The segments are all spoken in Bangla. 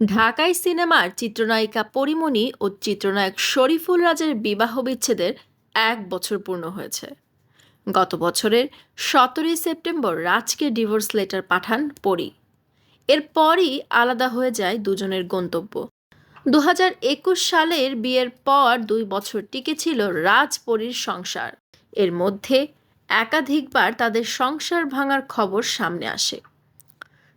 ঢাকাই সিনেমার চিত্রনায়িকা পরিমণি ও চিত্রনায়ক শরীফুল রাজের বিবাহ বিচ্ছেদের এক বছর পূর্ণ হয়েছে। গত বছরের সতেরোই সেপ্টেম্বর রাজকে ডিভোর্স লেটার পাঠান পরি। এরপরই আলাদা হয়ে যায় দুজনের গন্তব্য। দু সালের বিয়ের পর দুই বছর টিকে ছিল রাজ পরীর সংসার। এর মধ্যে একাধিকবার তাদের সংসার ভাঙার খবর সামনে আসে।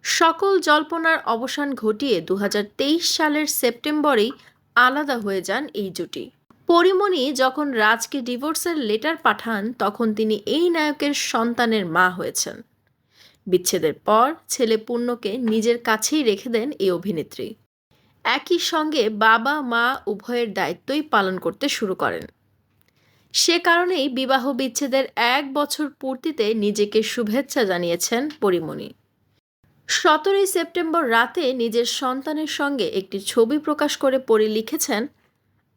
সকল জল্পনার অবসান ঘটিয়ে দু হাজার তেইশ সালের সেপ্টেম্বরেই আলাদা হয়ে যান এই জুটি। পরিমণি যখন রাজকে ডিভোর্সের লেটার পাঠান, তখন তিনি এই নায়কের সন্তানের মা হয়েছেন। বিচ্ছেদের পর ছেলে পূর্ণকে নিজের কাছেই রেখে দেন এই অভিনেত্রী। একই সঙ্গে বাবা, মা উভয়ের দায়িত্বই পালন করতে শুরু করেন। সে কারণেই বিবাহ বিচ্ছেদের এক বছর পূর্তিতে নিজেকে শুভেচ্ছা জানিয়েছেন পরিমণি। সতেরোই সেপ্টেম্বর রাতে নিজের সন্তানের সঙ্গে একটি ছবি প্রকাশ করে পড়ে লিখেছেন,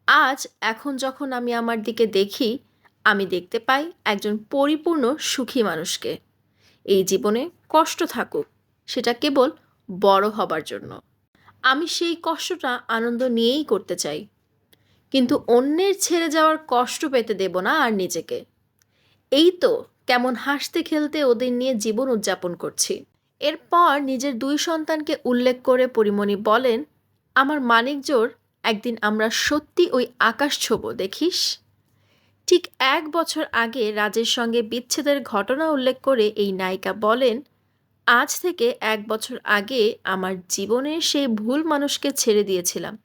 আজ, এখন যখন আমি আমার দিকে দেখি, আমি দেখতে পাই একজন পরিপূর্ণ সুখী মানুষকে। এই জীবনে কষ্ট থাকুক, সেটা কেবল বড় হবার জন্য। আমি সেই কষ্টটা আনন্দ নিয়েই করতে চাই। কিন্তু অন্যের ছেড়ে যাওয়ার কষ্ট পেতে দেব না আর নিজেকে। এই তো কেমন হাসতে খেলতে ওদের নিয়ে জীবন উদযাপন করছি। এরপর নিজের দুই সন্তানকে উল্লেখ করে পরিমণি বলেন, আমার মানিক জোর, একদিন আমরা সত্যি ওই আকাশ ছোব, দেখিস? ঠিক এক বছর আগে রাজের সঙ্গে বিচ্ছেদের ঘটনা উল্লেখ করে এই নায়িকা বলেন, আজ থেকে এক বছর আগে আমার জীবনের সেই ভুল মানুষকে ছেড়ে দিয়েছিলাম।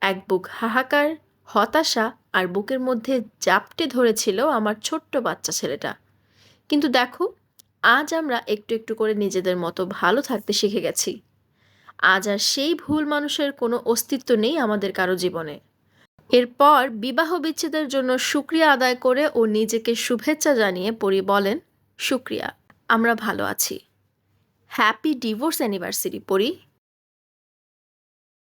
এক বুক হাহাকার, হতাশা আর বুকের মধ্যে জাপটে ধরেছিল আমার ছোট্ট বাচ্চা ছেলেটা। কিন্তু দেখো আজ আমরা একটু একটু করে নিজেদের মতো ভালো থাকতে শিখে গেছি। আজ আর সেই ভুল মানুষের কোনো অস্তিত্ব নেই আমাদের কারও জীবনে। এরপর বিবাহ বিচ্ছেদের জন্য সুক্রিয়া আদায় করে ও নিজেকে শুভেচ্ছা জানিয়ে পরি বলেন, সুক্রিয়া, আমরা ভালো আছি। হ্যাপি ডিভোর্স অ্যানিভার্সারি, পরি।